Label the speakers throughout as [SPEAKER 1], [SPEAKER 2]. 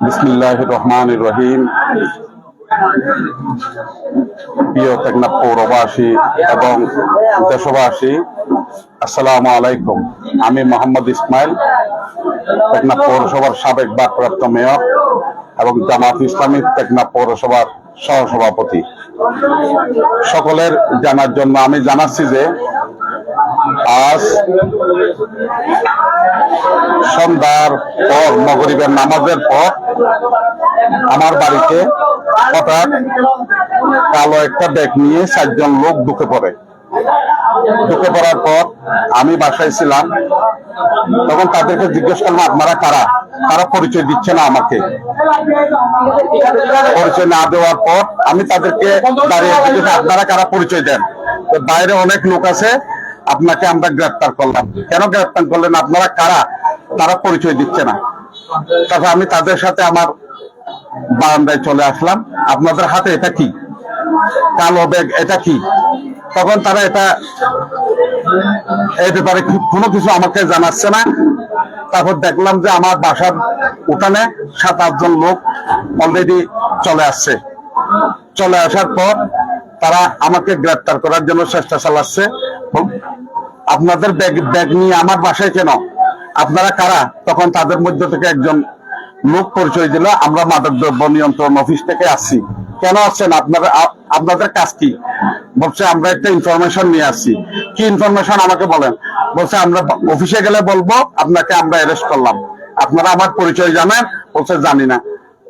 [SPEAKER 1] বিসমিল্লাহ রহমান রহিম প্রিয় টেকনাফ পৌরবাসী এবং দেশবাসী আসসালামু আলাইকুম আমি মোহাম্মদ ইসমাইল, টেকনাফ পৌরসভার সাবেক ভারপ্রাপ্ত মেয়র এবং জামাত ইসলামী টেকনাফ পৌরসভার সহসভাপতি। সকলের জানার জন্য আমি জানাচ্ছি যে আজ সন্ধ্যার পর, মগরিবের নামাজের পর আমার বাড়িতে হঠাৎ কালো একটা ব্যাগ নিয়ে চারজন লোক ঢুকে পড়ে। ঢুকে পড়ার পর আমি বাসায় ছিলাম, তখন তাদেরকে জিজ্ঞেস করলাম, আপনারা কারা? তারা পরিচয় দিচ্ছে না আমাকে? পরিচয় না দেওয়ার পর আমি তাদেরকে দাঁড়িয়ে আপনারা কারা পরিচয় দেন? বাইরে অনেক লোক আছে, আপনাকে আমরা গ্রেপ্তার করলাম। কেন গ্রেপ্তার করলেন? আপনারা কারা? তারা পরিচয় দিচ্ছে না। তারপর আমি তাদের সাথে আমার বারান্দায় চলে আসলাম। আপনাদের হাতে এটা কি? কালো ব্যাগ, এটা কি? তখন তারা এটা, এই ব্যাপারে কোনো কিছু আমাকে জানাচ্ছে না। তারপর দেখলাম যে আমার বাসার উঠানে সাত আটজন লোক অলরেডি চলে আসছে। চলে আসার পর তারা আমাকে গ্রেপ্তার করার জন্য চেষ্টা চালাচ্ছে। আপনাদের ব্যাগ ব্যাগ নিয়ে আমার বাসায় কেন? আপনারা কারা? তখন তাদের মধ্যে থেকে একজন লোক পরিচয় দিল, আমরা মাদক দ্রব্য নিয়ন্ত্রণ অফিস থেকে আসছি। কেন আসছেন? আপনারা আপনাদের কাজ কি? বলছে, আমরা একটা ইনফরমেশন নিয়ে আসছি। কি ইনফরমেশন আমাকে বলেন। বলছে, আমরা অফিসে গেলে বলব, আপনাকে আমরা অ্যারেস্ট করলাম। আপনারা আমার পরিচয় জানেন? বলছে, জানি না।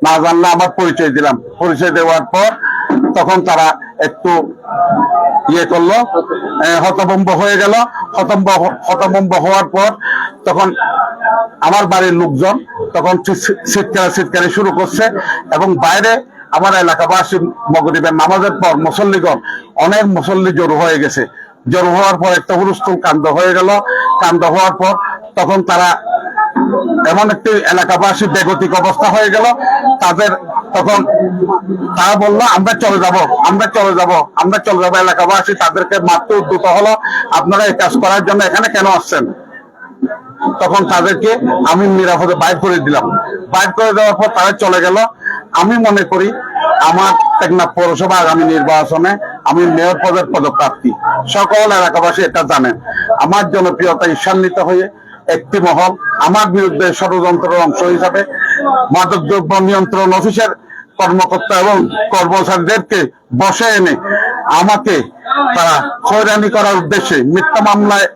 [SPEAKER 1] না জানলে আমার পরিচয় দিলাম। পরিচয় দেওয়ার পর তখন তারা একটু ইয়ে করল হতভম্ব হয়ে গেল। হতম্ব হতভম্ব হওয়ার পর তখন আমার বাড়ির লোকজন তখন চিৎকার চিৎকারি শুরু করছে এবং বাইরে আমার এলাকাবাসী মগরিবের নামাজের পর মুসল্লিগণ অনেক মুসল্লি জড়ো হয়ে গেছে। জড়ো হওয়ার পর একটা হুলস্থুল কাণ্ড হয়ে গেল। কাণ্ড হওয়ার পর তখন তারা এমন একটি এলাকাবাসী বেগতিক অবস্থা হয়ে গেল। তাদের তখন তারা বলল, আমরা চলে যাব, আমরা চলে যাব, আমরা চলে যাব। এলাকাবাসী তাদেরকে মারতে উদ্যত হলো। আপনারা এই কাজ করার জন্য এখানে কেন আসছেন? তখন তাদেরকে আমি নিরাপদে বাইর করে দিলাম। বাইর করে দেওয়ার পর তারা চলে গেল। আমি মনে করি আমার টেকনাফ পৌরসভা আগামী নির্বাচনে আমি মেয়র পদের পদপ্রার্থী। সকল এলাকাবাসী এটা জানেন। আমার জনপ্রিয়তা ঈর্ষান্বিত হয়ে একটি মহল, আমার বিরুদ্ধে ষড়যন্ত্রের অংশ হিসাবে মাদক দ্রব্য নিয়ন্ত্রণ অফিসের কর্মকর্তা এবং কর্মচারীদেরকে বসে এনে আমাকে তারা হয়রানি করার উদ্দেশ্যে, মিথ্যা মামলায়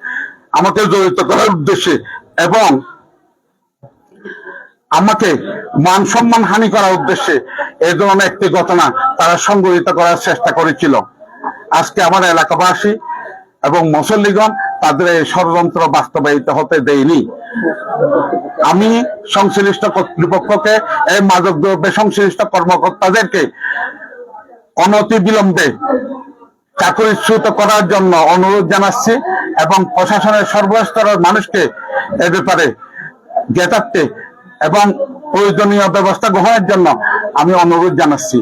[SPEAKER 1] আমাকে জড়িত করার উদ্দেশ্যে এবং আমাকে মান সম্মান হানি করার উদ্দেশ্যে এই ধরনের একটি ঘটনা তারা সংগঠিত করার চেষ্টা করেছিল। আজকে আমার এলাকাবাসী এবং মুসল্লিগণ তাদের এই ষড়যন্ত্র বাস্তবায়িত হতে দেয়নি। আমি সংশ্লিষ্ট কর্তৃপক্ষকে এই মাদক দ্রব্যে সংশ্লিষ্ট কর্মকর্তাদেরকে অনতি বিলম্বে চাকরিচ্যুত করার জন্য অনুরোধ জানাচ্ছি এবং প্রশাসনের সর্বস্তরের মানুষকে এ ব্যাপারে জ্ঞাতার্থে এবং প্রয়োজনীয় ব্যবস্থা গ্রহণের জন্য আমি অনুরোধ জানাচ্ছি।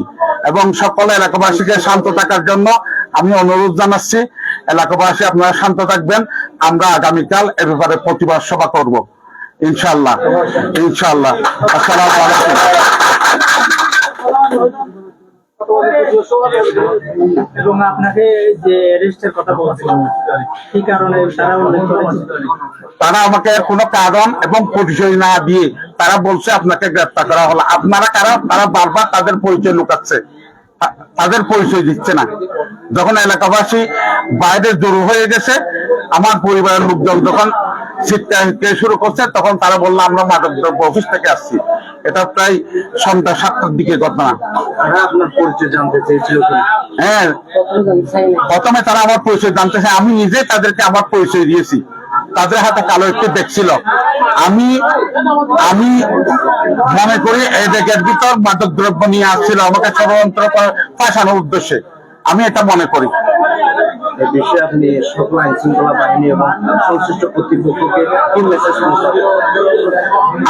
[SPEAKER 1] এবং সকল এলাকাবাসীকে শান্ত থাকার জন্য আমি অনুরোধ জানাচ্ছি এলাকাবাসী আপনারা শান্ত থাকবেন আমরা আগামীকাল এ ব্যাপারে প্রতিবাদ সভা করব। ইনশাল্লাহ ইনশাল্লাহ আসসালামু আলাইকুম।
[SPEAKER 2] এবং আপনাকে যে অ্যারেস্টের কথা বলছিলাম কি কারণে তারা উল্লেখ
[SPEAKER 1] তারা আমাকে কোনো কারণ এবং পরিচয় না দিয়ে তারা বলছে আপনাকে গ্রেপ্তার করা হলো। আপনারা কারা? তারা বারবার তাদের পরিচয় লুকাচ্ছে। তাদের পরিচয় দিচ্ছে না। যখন এলাকাবাসী বাইরে জড়ো হয়ে গেছে আমার পরিবারের লোকজন যখন চিৎকার চিৎকার শুরু করছে তখন তারা বলল আমরা মাদক দ্রব্য অফিস থেকে আসছি। এটা প্রায় সন্ধ্যা সাতটার দিকে ঘটনা।
[SPEAKER 2] আপনার পরিচয় জানতে চেয়েছিল
[SPEAKER 1] হ্যাঁ। প্রথমে তারা আমার পরিচয় জানতে চায়। আমি নিজে তাদেরকে আমার পরিচয় দিয়েছি। তাদের হাতে কালো একটি দেখছিল আমি আমি মনে করি ব্যাগের ভিতর মাদক দ্রব্য নিয়ে আসছিল। আমাকে ষড়যন্ত্র করার ফাঁসানোর উদ্দেশ্যে। আমি এটা মনে করি।
[SPEAKER 3] বিষয়ে আপনি সকল আইন শৃঙ্খলা বাহিনী এবং সংশ্লিষ্ট কর্তৃপক্ষকে কি মেসেজ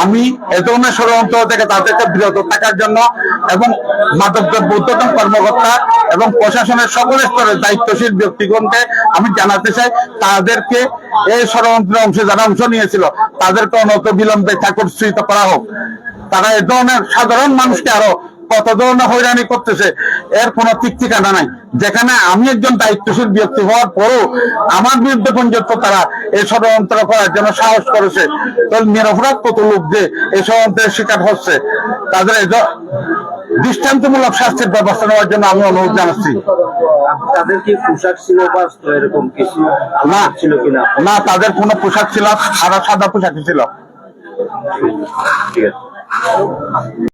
[SPEAKER 1] আমি এ ধরনের ষড়যন্ত্র থেকে তাদেরকে বিরত থাকার জন্য এবং মাদক দ্রব্য কর্মকর্তা এবং প্রশাসনের সকল স্তরের দায়িত্বশীল ব্যক্তিগণকে আমি জানাতে চাই, তাদেরকে এই ষড়যন্ত্রের অংশে যারা অংশ নিয়েছিল, তাদেরকে অনত বিলম্বে চাকরচ্যুত করা হোক। তারা এ ধরনের সাধারণ মানুষকে আরও কত ধরনের হয়রানি করতেছে এর কোন ঠিক ঠিকানা নাই। যেখানে আমি একজন দায়িত্বশীল ব্যক্তি হওয়ার পরও আমার বিরুদ্ধে পর্যন্ত তারা এই ষড়যন্ত্র করার জন্য সাহস করেছে। তো নিরপরাধ কত লোক যে এই ষড়যন্ত্রের শিকার হচ্ছে তাদের দৃষ্টান্তমূলক শাস্তির ব্যবস্থা নেওয়ার জন্য আমি অনুরোধ জানাচ্ছি।
[SPEAKER 3] তাদের কি পোশাক ছিল বা এরকম কিছু
[SPEAKER 1] না
[SPEAKER 3] ছিল কিনা?
[SPEAKER 1] না তাদের কোনো পোশাক ছিল সাদা সাদা পোশাক ছিল।
[SPEAKER 3] ঠিক আছে।